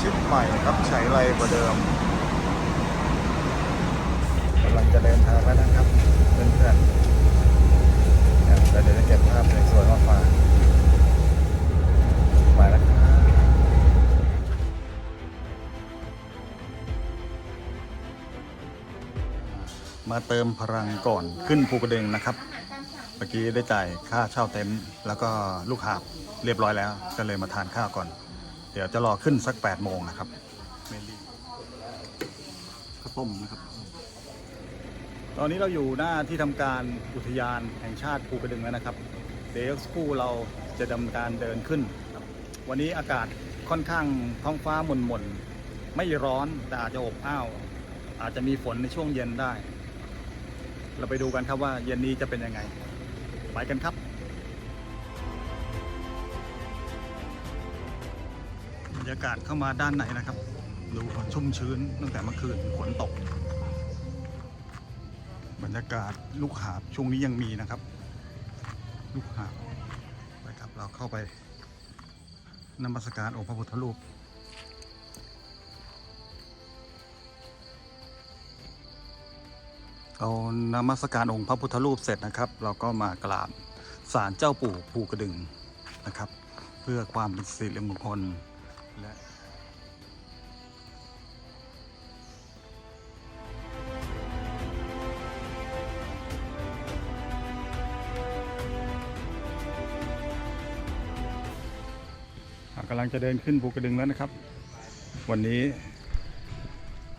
ชิดใหม่ครับใช้ไรกว่าเดิมกำลังจะเดินทางแล้วนะครับเพื่อนๆเนี่ยแต่เดี๋ยวจะเก็บภาพสวยมาฝากไปแล้วครับมาเติมพลังก่อนขึ้นภูกระดึงนะครับ เมื่อกี้ได้จ่ายค่าเช่าเต็นท์แล้วก็ลูกหาบเรียบร้อยแล้ว ก็เลยมาทานข้าวก่อน ดี๋ยวจะรอขึ้นสัก8ปดโมงนะครับเมลี่ข้าวต้มนะครับ ตอนนี้เราอยู่หน้าที่ทำการอุทยานแห่งชาติภูกระดึงแล้วนะครับ เดี๋ยวสักครู่เราจะดำเนินการเดินขึ้นครับวันนี้อากาศค่อนข้างท้องฟ้าหม่นๆ ไม่ร้อนแต่อาจจะอบอ้าว อาจจะมีฝนในช่วงเย็นได้ เราไปดูกันครับว่าเย็นนี้จะเป็นยังไง ไปกันครับ รยากาศเข้ามาด้านในนะครับ ดูชุ่มชื้นตั้งแต่เมื่อคืนฝนตก บรรยากาศลูกหาบช่วงนี้ยังมีนะครับ ลูกหาบไปครับเราเข้าไปนมัสการองค์พระพุทธรูปเอานมัสการองค์พระพุทธรูปเสร็จนะครับ เราก็มากราบศาลเจ้าปู่ภูกระดึงนะครับ เพื่อความเป็นสิริมงคล และกำลังจะเดินขึ้นภูกระดึงแล้วนะครับ วันนี้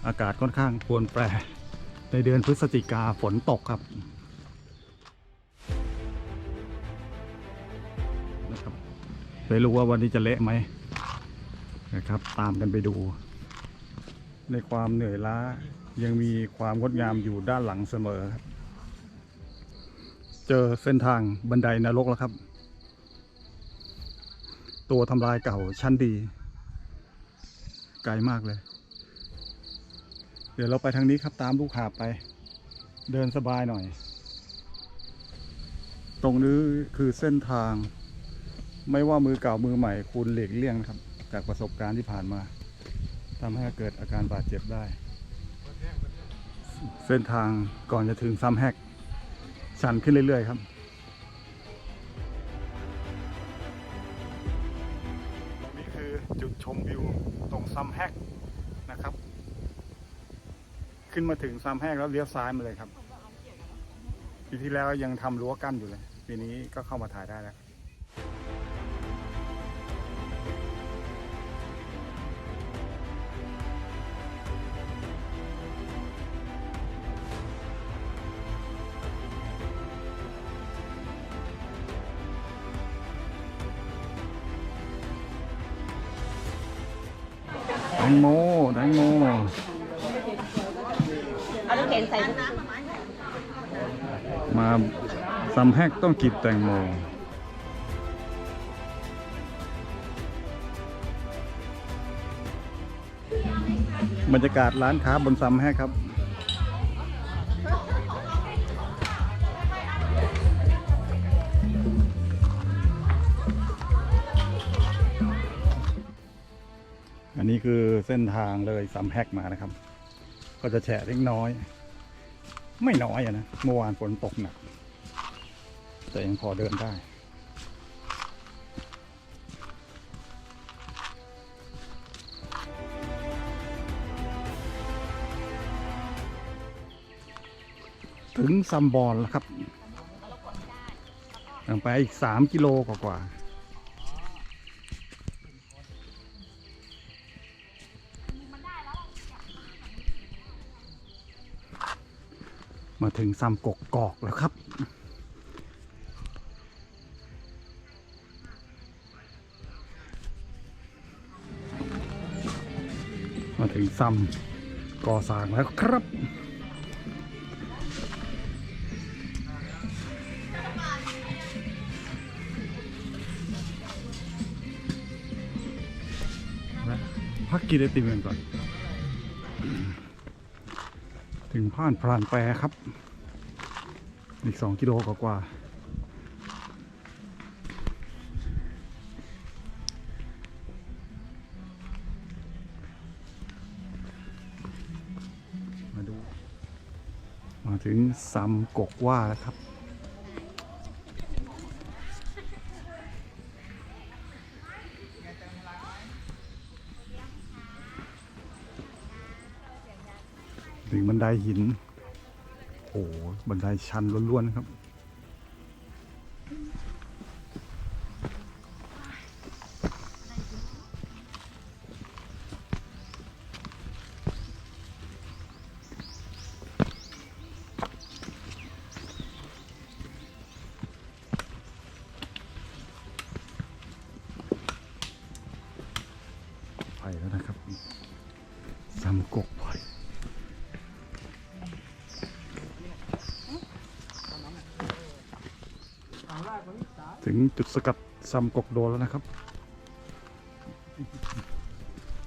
อากาศค่อนข้างปวนแปร ในเดือนพฤศจิกาฝนตกครับนะครับไม่รู้ว่าวันนี้จะเละไหม นะครับ ตามกันไปดู ในความเหนื่อยล้ายังมีความงดงามอยู่ด้านหลังเสมอ เจอเส้นทางบันไดนรกแล้วครับ ตัวทำลายเก่าชั้นดี ไกลมากเลย เดี๋ยวเราไปทางนี้ครับตามลูกหาบไป เดินสบายหน่อย ตรงนี้คือเส้นทาง ไม่ว่ามือเก่ามือใหม่คุณเหลีกเลี่ยงครับ จากประสบการณ์ที่ผ่านมาทำให้เกิดอาการบาดเจ็บได้ เส้นทางก่อนจะถึงซ้ำแฮกชันขึ้นเรื่อย ๆ ครับตรงนี้คือจุดชมวิวตรงซ้ำแฮกนะครับ ขึ้นมาถึงซามแห้งแล้วเลี้ยวซ้ายมาเลยครับปีที่แล้วยังทำรั้วกั้นอยู่เลยปีนี้ก็เข้ามาถ่ายได้แล้ว งโมแตงโมเอาลูกเข็นใส่ทุกมาซัมแฮกต้องกินแตงโมบรรยากาศร้านค้าบนซัมแฮกครับ เส้นทางเลยซัมแฮกมานะครับ ก็จะแฉะเล็กน้อย ไม่น้อยอะนะเมื่อวานฝนตกหนัก แต่ยังพอเดินได้ถึงซัมบอลแล้วครับยังไปอีกสามกิโลกว่าๆ มาถึงซัมกกกอกแล้วครับ มาถึงซัมก่อสร้างแล้วครับพักกินไอติมกันก่อนึงผ่านพรานแปรครับ อีกสองกิโลกว่ากว่ามาดู มาถึงซ้ำกกว่าแล้วครับ ถึงบันไดหินโอ้โหบันไดชันล้วนๆครับ ซัมกกโดนแล้วนะครับ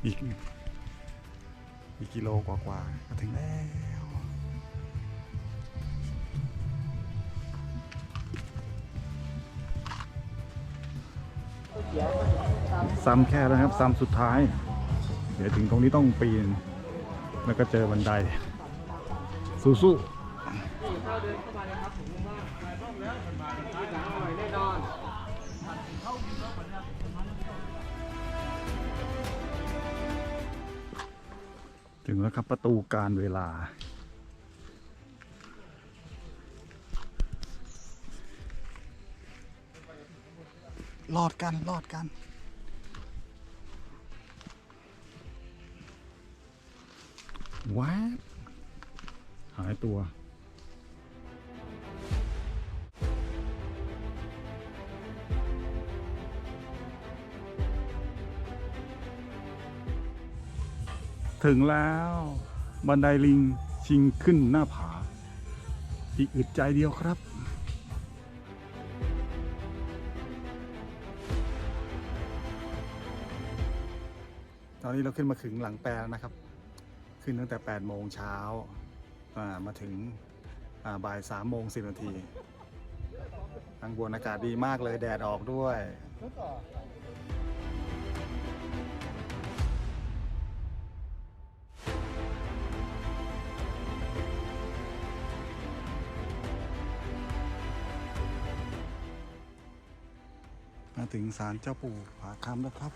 อีกอีกกิโลกว่าๆก็ถึงแล้วซ้ำแค่แล้วนะครับซ้ำสุดท้าย เดี๋ยวถึงตรงนี้ต้องปีน แล้วก็เจอบันไดสู้ๆ ถึงแล้วครับประตูการเวลา รอดกันรอดกันว้าหายตัว ถึงแล้ว บันไดลิงชิงขึ้นหน้าผา อีกอึดใจเดียวครับ ตอนนี้เราขึ้นมาถึงหลังแปรแล้วนะครับ ขึ้นตั้งแต่ 8 โมงเช้ามาถึงอ่าบ่าย3โมง10นาทีทางบนอากาศดีมากเลยแดดออกด้วย ถึงศาลเจ้าปู่ผาคำแล้วครับ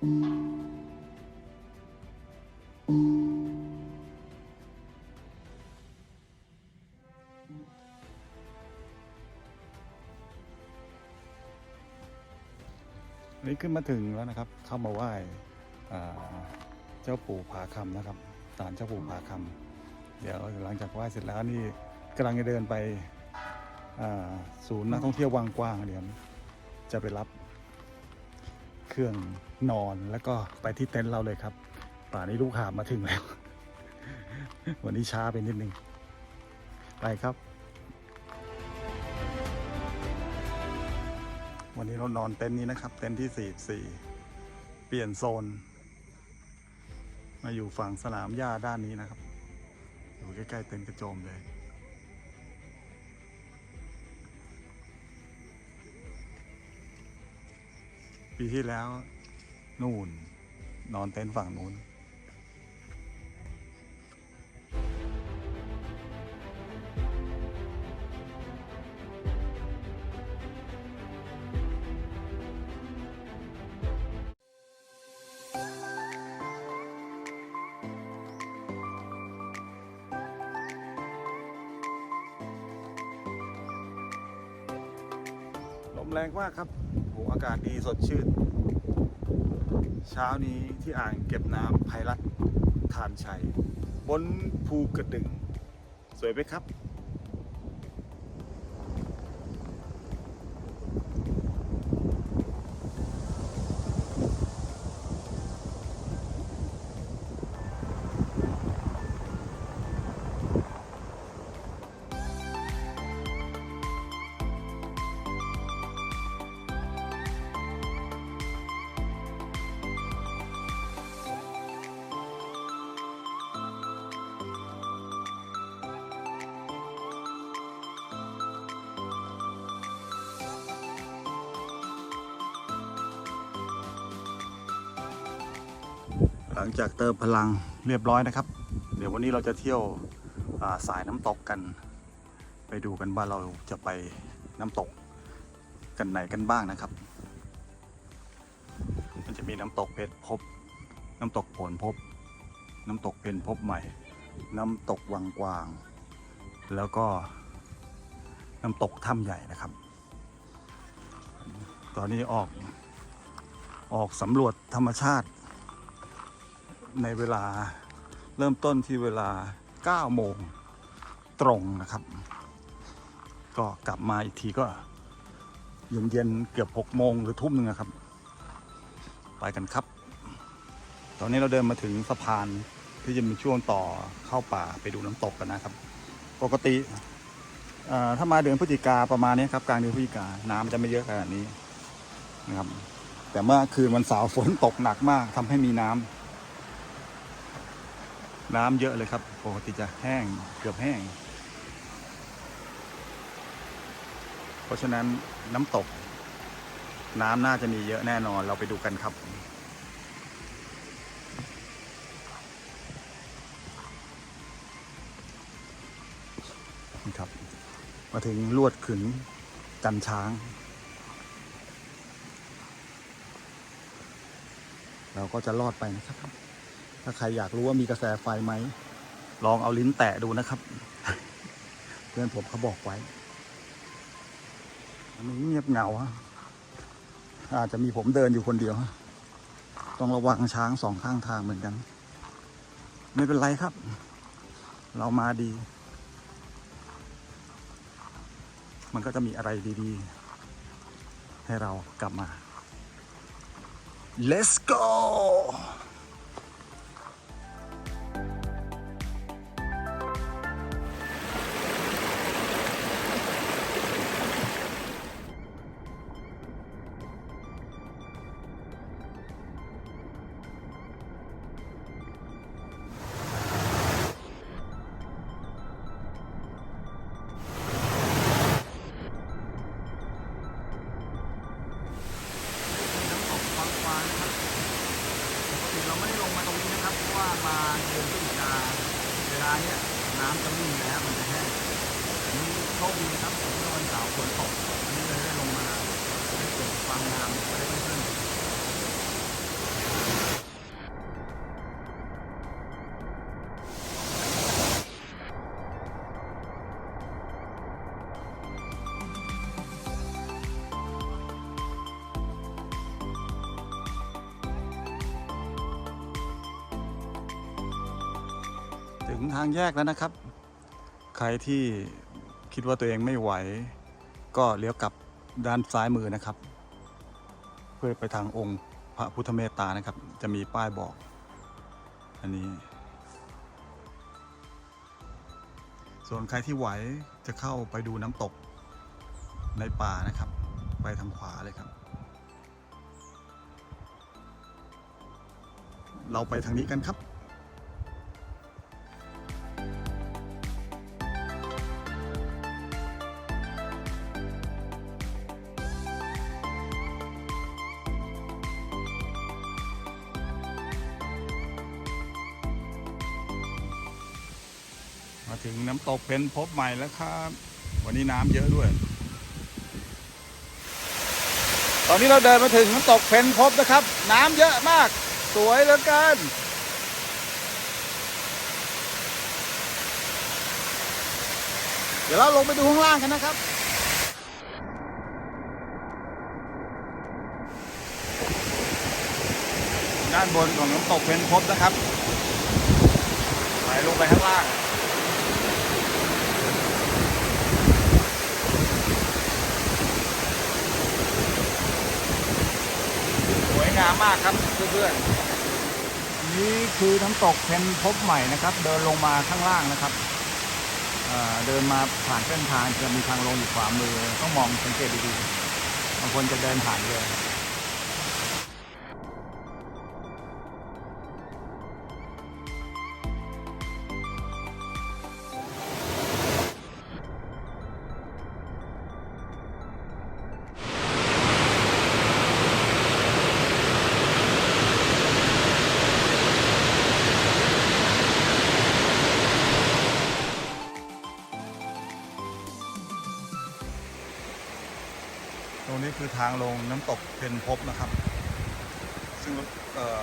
อัน ขึ้นมาถึงแล้วนะครับ เข้ามาไหว้เจ้าปู่ผาคำนะครับศาลเจ้าปู่ผาคำเดี๋ยวหลังจากไหว้เสร็จแล้วนี่กำลังจะเดินไปศูนย์นักท่องเที่ยววังกว้างเดี๋ยวจะไปรับเครื่องนอนแล้วก็ไปที่เต็นท์เราเลยครับป่านนี้ลูกหาบมาถึงแล้ว วันนี้ช้าไปนิดนึง ไปครับ เรานอนเต็นท์นี้นะครับ เต็นท์ที่ 44 เปลี่ยนโซน มาอยู่ฝั่งสนามหญ้าด้านนี้นะครับ อยู่ใกล้ๆเต็นท์กระโจมเลยปีที่แล้ว นู่น นอนเต็นท์ฝั่งนู้น มแรงมากครับโหอากาศดีสดชื่น เช้านี้ที่อ่างเก็บน้ำไพรัตทานชัย บนภูกระดึง สวยไหมครับ จากเติมพลังเรียบร้อยนะครับ เดี๋ยววันนี้เราจะเที่ยวาสายน้ำตกกัน ไปดูกันว่าเราจะไปน้ำตกกันไหนกันบ้างนะครับ มันจะมีน้ำตกเพชรพบ น้ำตกผลพบ น้ำตกเพนพบใหม่ น้ำตกวังกวาง แล้วก็น้ำตกถ้ำใหญ่นะครับ ตอนนี้ออกออกสำรวจธรรมชาติ ในเวลาเริ่มต้นที่เวลา 9 โมงตรงนะครับ ก็กลับมาอีกทีก็เย็นๆเกือบ 6 โมงหรือทุ่มหนึ่งนะครับ ไปกันครับ ตอนนี้เราเดินมาถึงสะพานที่จะมีช่วงต่อเข้าป่าไปดูน้ำตกกันนะครับ ปกติถ้ามาเดือนพฤศจิกาประมาณนี้ครับกลางเดือนพฤศจิกาน้ำจะไม่เยอะขนาดนี้นะครับ แต่เมื่อคืนวันเสาร์ฝนตกหนักมากทำให้มีน้ำ น้ำเยอะเลยครับปกติจะแห้งเกือบแห้ง เพราะฉะนั้นน้ำตก น้ำน่าจะมีเยอะแน่นอนเราไปดูกันครับนี่ครับ มาถึงลวดขึงกันช้าง เราก็จะลอดไปนะครับ ถ้าใครอยากรู้ว่ามีกระแสไฟไหม ลองเอาลิ้นแตะดูนะครับ เพื่อนผมเขาบอกไว้อันนี้เงียบเหงาฮะอาจจะมีผมเดินอยู่คนเดียว ต้องระวังช้างสองข้างทางเหมือนกัน ไม่เป็นไรครับ เรามาดี มันก็จะมีอะไรดีๆ ให้เรากลับมา let's go ทางแยกแล้วนะครับ ใครที่คิดว่าตัวเองไม่ไหว ก็เลี้ยวกลับด้านซ้ายมือนะครับ เพื่อไปทางองค์พระพุทธเมตตานะครับ จะมีป้ายบอก อันนี้ ส่วนใครที่ไหวจะเข้าไปดูน้ำตกในป่านะครับ ไปทางขวาเลยครับ เราไปทางนี้กันครับ ถึงน้ำตกเพนพบใหม่แล้วครับ วันนี้น้ำเยอะด้วย ตอนนี้เราเดินมาถึงน้ำตกเพนพบนะครับ น้ำเยอะมาก สวยเหลือเกินเดี๋ยวเราลงไปดูข้างล่างกันนะครับ ด้านบนของน้ำตกเพนพบนะครับไหลลงไปข้างล่าง สวยงา มากครับเพื่อนๆนี่คือน้ำตกเพนพบใหม่นะครับ เดินลงมาข้างล่างนะครับเเดินมาผ่านเส้นทางจะมีทางลงอยู่ขวามือ ต้องมองสังเกตดีๆบางคนจะเดินผ่านเลยางลงน้ำตกเพนพบนะครับ ซึ่ง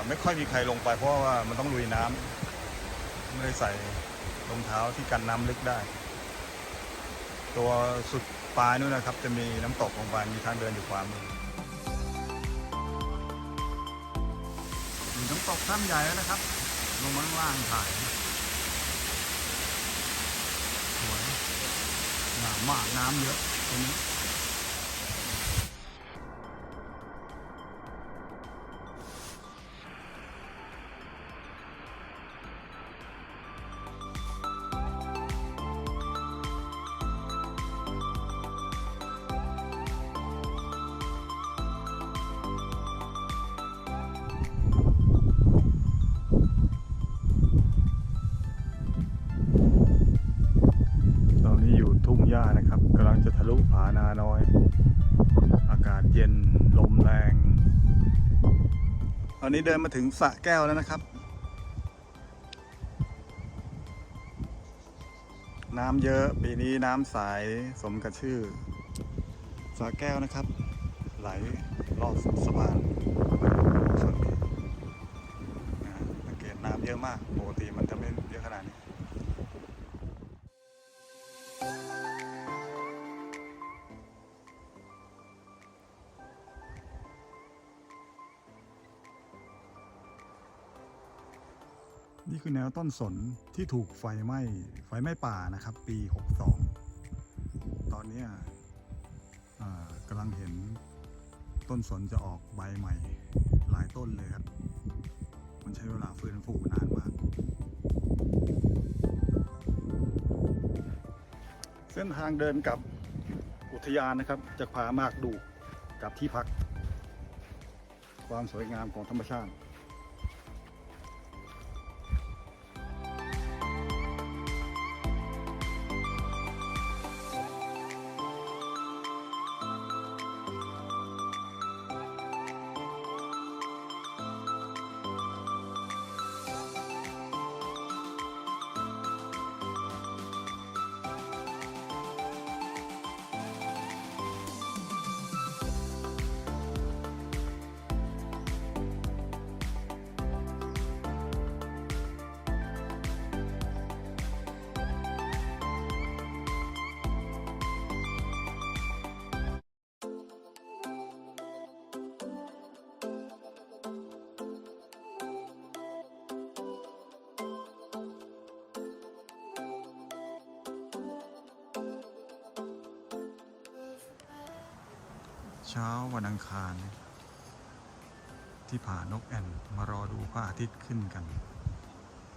ไม่ค่อยมีใครลงไปเพราะว่ามันต้องลุยน้ำไม่ได้ใส่รองเท้าที่กันน้ำลึกได้ ตัวสุดปลายนู่นนะครับ จะมีน้ำตกลงไปมีทางเดินอยู่ขวามือน้ำตกท่ามใหญ่แล้วนะครับ ลงมาข้างล่างถ่ายสวยงามมากน้ำเยอะตรงนี้ อนนี้เดินมาถึงสระแก้วแล้วนะครับ น้ำเยอะปีนี้น้ำใสสมกับชื่อสระแก้วนะครับ ไหลลอดสะพานส่วนนี้นะสังเกตน้ำเยอะมากปกติมัน ต้นสนที่ถูกไฟไหม้ไฟไหม้ป่านะครับ ปี 62 ตอนนี้กำลังเห็นต้นสนจะออกใบใหม่ หลายต้นเลยครับ มันใช้เวลาฟื้นฟูนานมาก เส้นทางเดินกลับอุทยานนะครับ จะพามากดูกลับที่พัก ความสวยงามของธรรมชาติ เช้าวันอังคาร ที่ผานกแอ่นมารอดูพระอาทิตย์ขึ้นกัน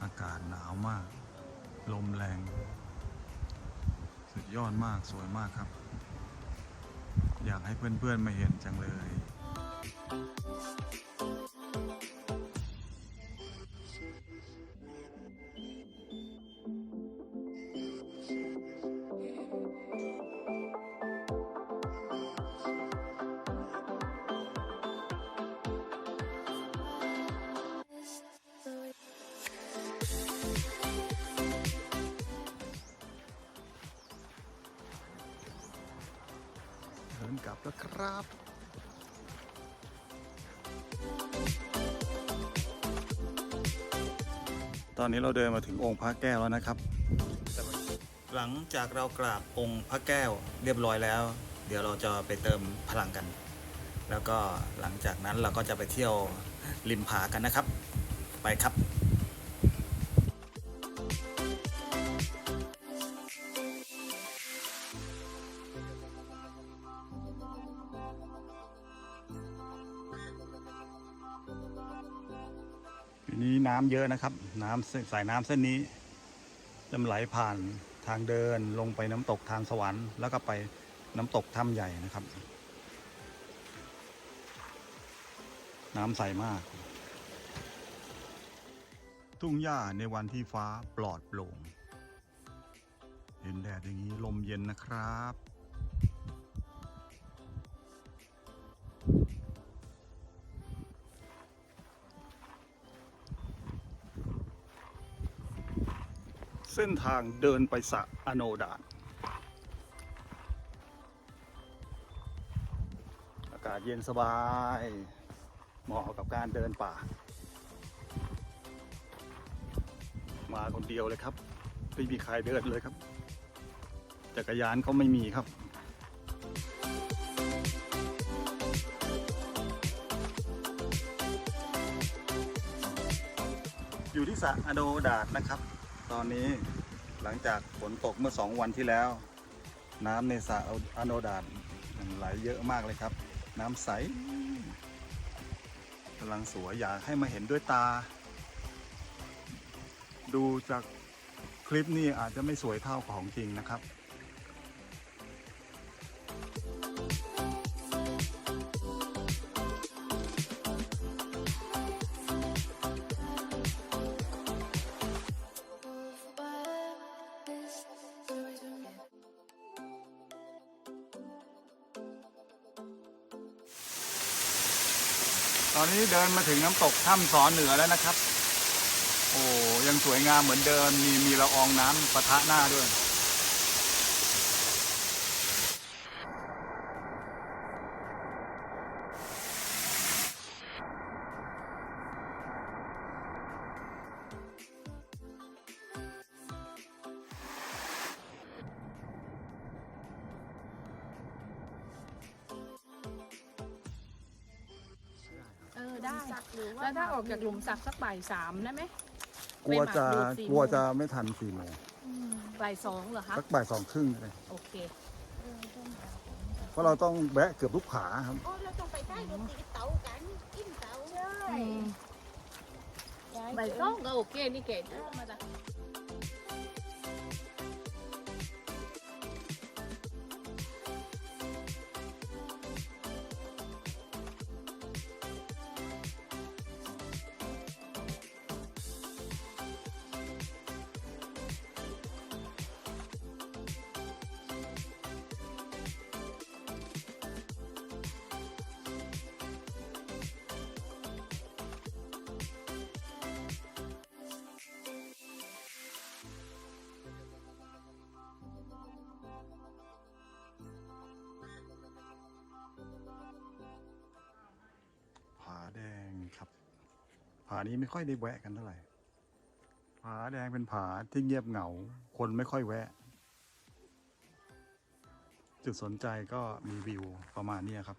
อากาศหนาวมาก ลมแรง สุดยอดมากสวยมากครับ อยากให้เพื่อนๆมาเห็นจังเลย ด้วครับตอนนี้เราเดินมาถึงองค์พระแก้วแล้วนะครับ หลังจากเรากราบองค์พระแก้วเรียบร้อยแล้ว เดี๋ยวเราจะไปเติมพลังกัน แล้วก็หลังจากนั้นเราก็จะไปเที่ยวริมผากันนะครับ ไปครับำเยอะนะครับ น้ำเส้นสายน้ำเส้นนี้จะไหลผ่านทางเดินลงไปน้ำตกทางสวรรค์แล้วก็ไปน้ำตกถ้ำใหญ่นะครับ น้ำใสมาก ทุ่งหญ้าในวันที่ฟ้าปลอดโปร่งเห็นแดดอย่างนี้ลมเย็นนะครับ เส้นทางเดินไปสระอโนดาตากาศเย็นสบาย เหมาะกับการเดินป่า มาคนเดียวเลยครับไม่มีใครเดินเลยครับ จักรยานก็ไม่มีครับอยู่ที่สระอโดดาดนะครับ ตอนนี้หลังจากฝนตกเมื่อสองวันที่แล้ว น้ำในสระอโนดันไหลเยอะมากเลยครับ น้ำใสกำลังสวยอยากให้มาเห็นด้วยตา ดูจากคลิปนี้อาจจะไม่สวยเท่าของจริงนะครับ นนี้เดินมาถึงน้ำตกถ้ำสอนเหนือแล้วนะครับ โอ้ยังสวยงามเหมือนเดิมมีมีละอองน้ำปะทะหน้าด้วย ได้ แล้วถ้าออกจากหลุมสักสักบ่ายสามได้ไหมกลัวจะไปหมักดูดสี่กลัวโมงจะไม่ทันสี่โมงบ่ายสองเหรอคะสักบ่ายสองครึ่งเลยโอเคเพราะเราต้องแวะเกือบทุกผาครับโอ้เราต้องไปใต้รถตีเตากันกินเตาใช่บ่ายสองก็โอเคนี่เก๋ดูมาจ้ะผานี้ไม่ค่อยได้แวะกันเท่าไหร่ ผาแดงเป็นผาที่เงียบเหงา คนไม่ค่อยแวะ จุดสนใจก็มีวิวประมาณนี้ครับ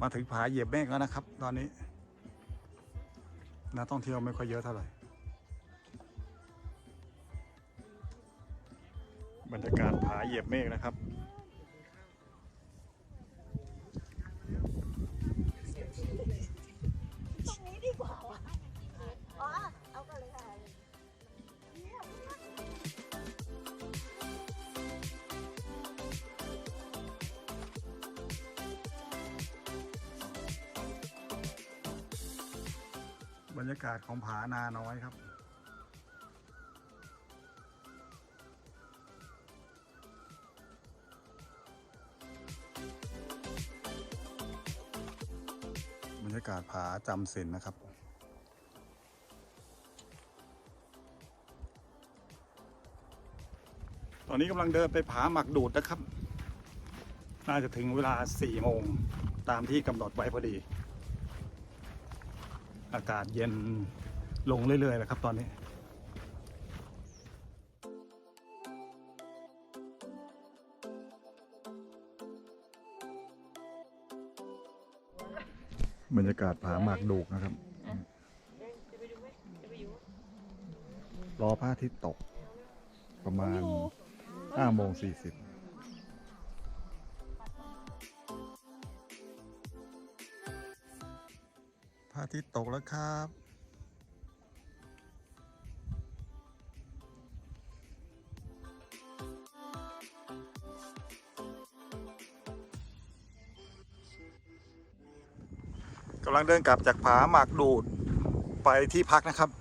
มาถึงผาเหยียบเมฆแล้วนะครับ ตอนนี้ นักท่องเที่ยวไม่ค่อยเยอะเท่าไหร่ บรรยากาศผาเหยียบเมฆนะครับ ของผานาน้อยครับ บรรยากาศผาจำศีลนะครับตอนนี้กำลังเดินไปผาหมักดูดนะครับ น่าจะถึงเวลาสี่โมงตามที่กำหนดไว้พอดี อากาศเย็นลงเรื่อยๆแล้วครับตอนนี้บรรยากาศผาหมากดูกนะครับ รอพระอาทิตย์ตก ประมาณ5โมง40 ทิตย์ตกแล้วครับ กำลังเดินกลับจากผาหมากดูดไปที่พักนะครับ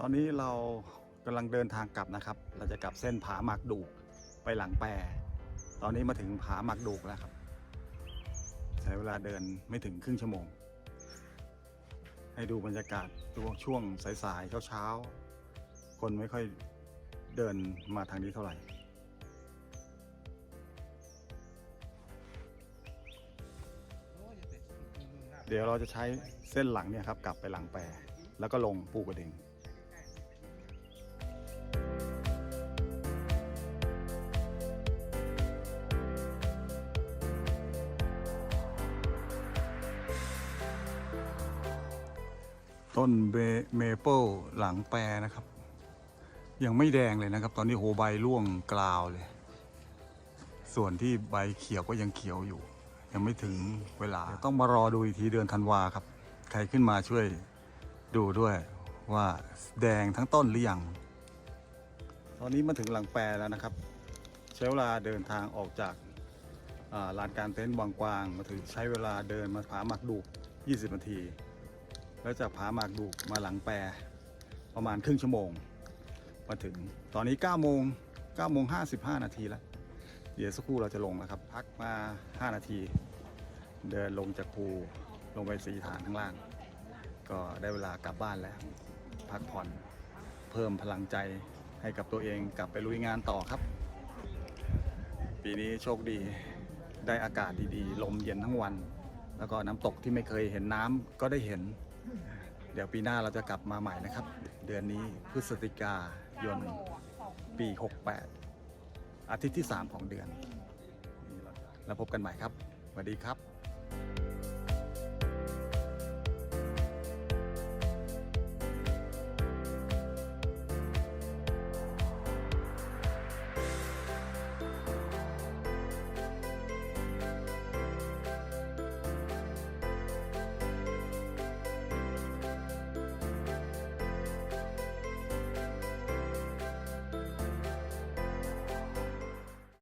ตอนนี้เรากำลังเดินทางกลับนะครับ เราจะกลับเส้นผาหมากดูกไปหลังแปรตอนนี้มาถึงผาหมากดูกแล้วครับ ใช้เวลาเดินไม่ถึงครึ่งชั่วโมง ให้ดูบรรยากาศช่วงสายๆเช้าๆคนไม่ค่อยเดินมาทางนี้เท่าไหร่เดี๋ยวเราจะใช้เส้นหลังเนี่ยครับกลับไปหลังแปรแล้วก็ลงปูกระเด็ง ต้นเบเมเปิลหลังแปรนะครับ ยังไม่แดงเลยนะครับ ตอนนี้โหใบร่วงกลาวเลย ส่วนที่ใบเขียวก็ยังเขียวอยู่ ยังไม่ถึงเวลา ต้องมารอดูอีกทีเดือนธันวาครับ ใครขึ้นมาช่วยดูด้วยว่าแดงทั้งต้นหรือยัง ตอนนี้มาถึงหลังแปรแล้วนะครับ ใช้เวลาเดินทางออกจากลานการเต็นท์บางกวาง มาถึงใช้เวลาเดินมาผาหมักดูก 20 นาที แล้วจากผาหมากดูกมาหลังแปรประมาณครึ่งชั่วโมง มาถึงตอนนี้9โมง9โมง55 นาทีแล้ว เดี๋ยวสักครู่เราจะลงนะครับ พักมา 5 นาที เดินลงจากภูลงไปสีฐานข้างล่าง ก็ได้เวลากลับบ้านแล้ว พักผ่อนเพิ่มพลังใจให้กับตัวเองกลับไปลุยงานต่อครับ ปีนี้โชคดีได้อากาศดีๆ ลมเย็นทั้งวัน แล้วก็น้ำตกที่ไม่เคยเห็นน้ำก็ได้เห็น เดี๋ยวปีหน้าเราจะกลับมาใหม่นะครับ เดือนนี้พฤศจิกายนปี 68 อาทิตย์ที่ 3 ของเดือน แล้วพบกันใหม่ครับสวัสดีครับ